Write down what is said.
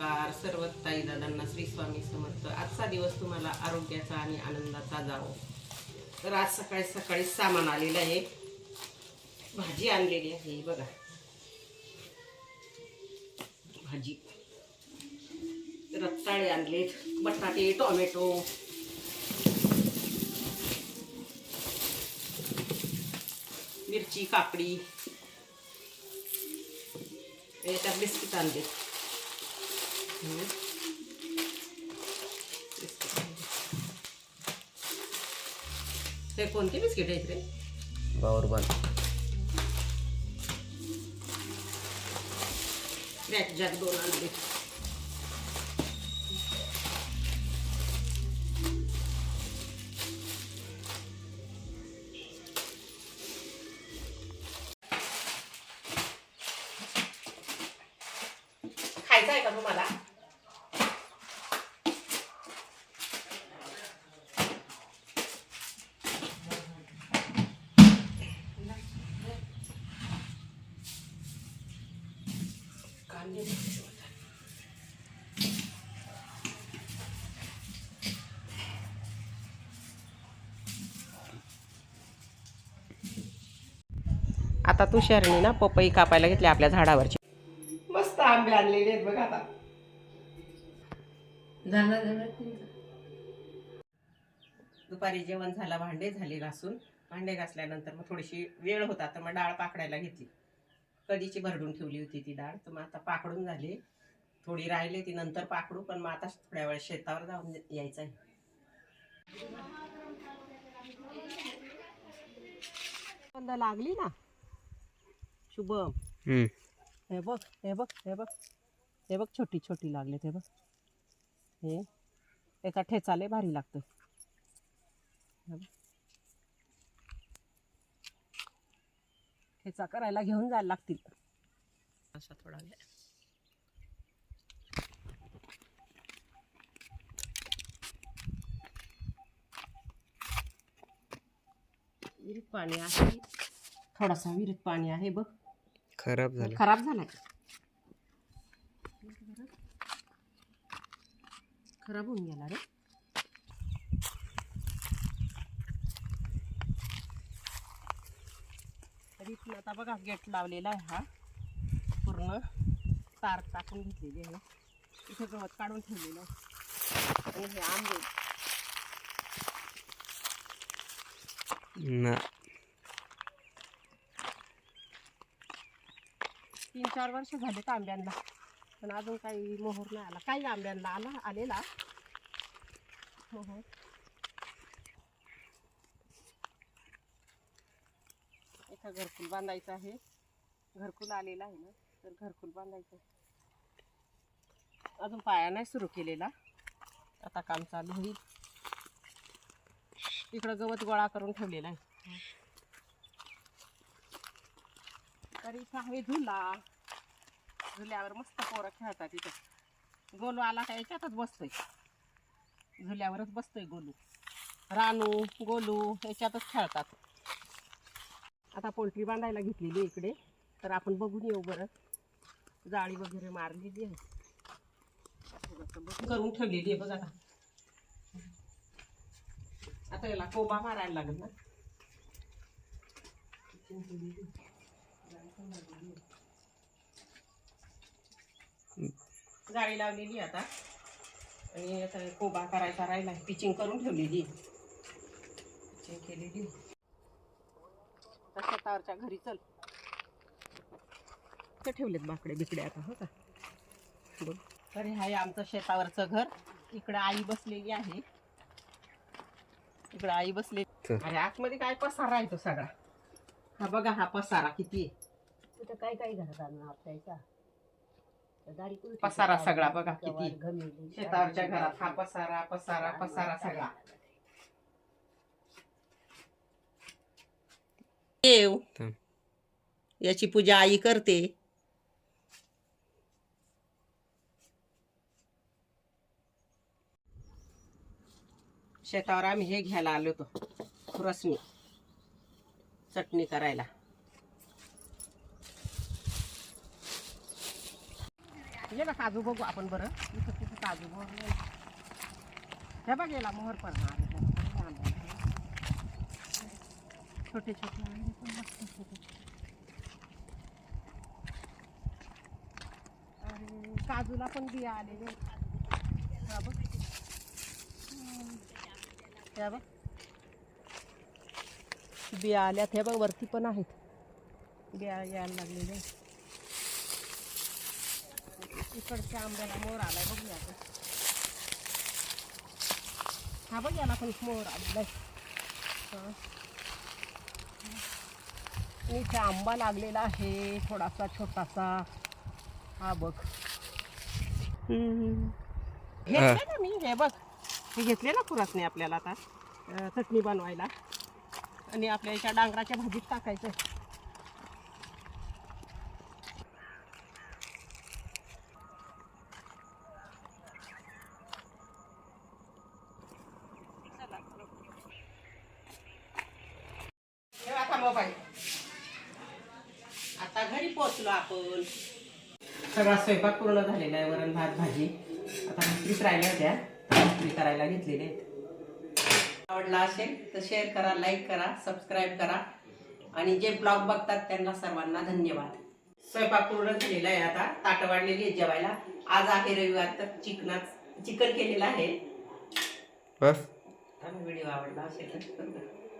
नमस्कार. सर्व ताई दादांना श्री स्वामी समर्थ. आजचा दिवस तुम्हाला आरोग्याचा आणि आनंदाचा जावो. तर आज सकाळी सकाळी सामान आलेलं आहे. भाजी आणलेली आहे. बघा. भाजी. रताळे आणलेत. बटाटे टोमॅटो. मिरची काकडी. याच्यात बिस्किट आणले ते कोणते बिस्किट आहेत रे? बावरबान ब्लॅक जॅक दोन आणले खायचं आहे का तुम्हाला? कांदे आता तुषारने ना पपई कापायला घेतली आपल्या झाडावरची. मस्त आंबे आणलेले आहेत बघा आता. दुपारी जेवण झालं भांडे झाले घासून. भांडे घासल्यानंतर मग थोडीशी वेळ होता तर मग डाळ पाकडायला घेतली. कधीची भरडून ठेवली होती ती डाळ. तर मग आता पाकडून झाली. थोडी राहिली ती नंतर पाकडू. पण मग आता थोड्या वेळ शेतावर जाऊन यायचं आहे लागली ना? शुभम हे बघ हे बघ हे बघ. हे बघ छोटी छोटी लागले ते बघ. हे. याचा ठेचा लय भारी लागतो हे बघ. ठेचा करायला घेऊन जायला लागतील. असा थोडा वेळ. विहिरीत पाणी आहे. थोडासा विहिरीत पाणी आहे बघ. खराब झालं. खराब झालाय. खराब होऊन गेला रे. इथून आता बघा गेट लावलेला आहे हा. पूर्ण तार टाकून घेतलेली आहे. इथे गवत काढून ठेवलेलं आहे. आणि हे आंबे. ना. तीन चार वर्ष झाले आंब्यांना. पण अजून काही मोहर नाही आला. काही आंब्यांना आला आलेला. मोहर. इथं घरकुल बांधायचं आहे. घरकुल आलेला आहे ना तर घरकुल बांधायचं आहे. अजून पाया नाही सुरू केलेला. आता काम चालू होईल. इकडं गवत गोळा करून ठेवलेला आहे. तर इथं आहे झुला. झुल्यावर मस्त पोरं खेळतात इथं. गोलू आला का याच्यातच बसतोय. झुल्यावरच बसतोय गोलू. रानू गोलू याच्यातच खेळतात. आता पोल्ट्री बांधायला घेतलेली आहे इकडे. तर आपण बघून येऊ बरं. जाळी वगैरे मारलेली आहे. करून ठेवलेली आहे बघा आता. आता याला कोबा मारायला लागेल ना. जाळी लावलेली आता. आणि आता कोबा करायचा राहिला पिचिंग करून ठेवलेली पिचिंग केलेली आता शेतावरच्या घरी चल. ते ठेवलेत बाकडे बिकडे आता हो का? बघ. तर हे आहे आमचं शेतावरचं घर. इकडं आई बसलेली आहे. इकडं आई बसली. अरे आतमध्ये काय पसारा आहे तो सगळा? हा बघा हा पसारा किती आहे. तिथं काय काय घरात त्याचा पसारा सगळा बघा किती. शेतावरच्या घरात हा पसारा पसारा पसारा सगळा. याची पूजा आई करते. शेतावर आम्ही हे घ्यायला आलो होतो. खुरसणी. चटणी करायला. ये ना काजू बघू आपण बरं. इथं तिथं काजू बघू. हे बघ याला मोहर पण छोटे छोटे छोटे छोटे आणि काजूला पण बिया आलेले हा बघ. बघ. बिया आल्यात. हे बघ वरती पण आहेत. बिया यायला लागलेले इकडच्या आंब्याला मोर आलाय बघूया आपण हा बघ याला पण मोर आलेला आहे इथे आंबा लागलेला आहे थोडासा छोटासा. हा बघ. घेतले ना मी हे बघ. हे घेतले ना पुरातने आपल्याला आता चटणी बनवायला. आणि आपल्या याच्या डांगराच्या भाजीत टाकायचं आता मोबाईल. आता घरी पोहोचलो आपण. सगळा स्वयंपाक पूर्ण झालेला आहे वरण भात भाजी. आता भाकरीच राहिल्या होत्या भाकरी करायला घेतलेले आहेत. आवडला असेल तर शेअर करा लाईक करा सबस्क्राईब करा. आणि जे ब्लॉग बघतात त्यांना सर्वांना धन्यवाद. स्वयंपाक पूर्ण झालेला आहे आता. ताटं वाढलेली आहे जेवायला. आज आहे रविवार तर चिकनात चिकन केलेलं आहे. बस. व्हिडिओ आवडला असेल तर.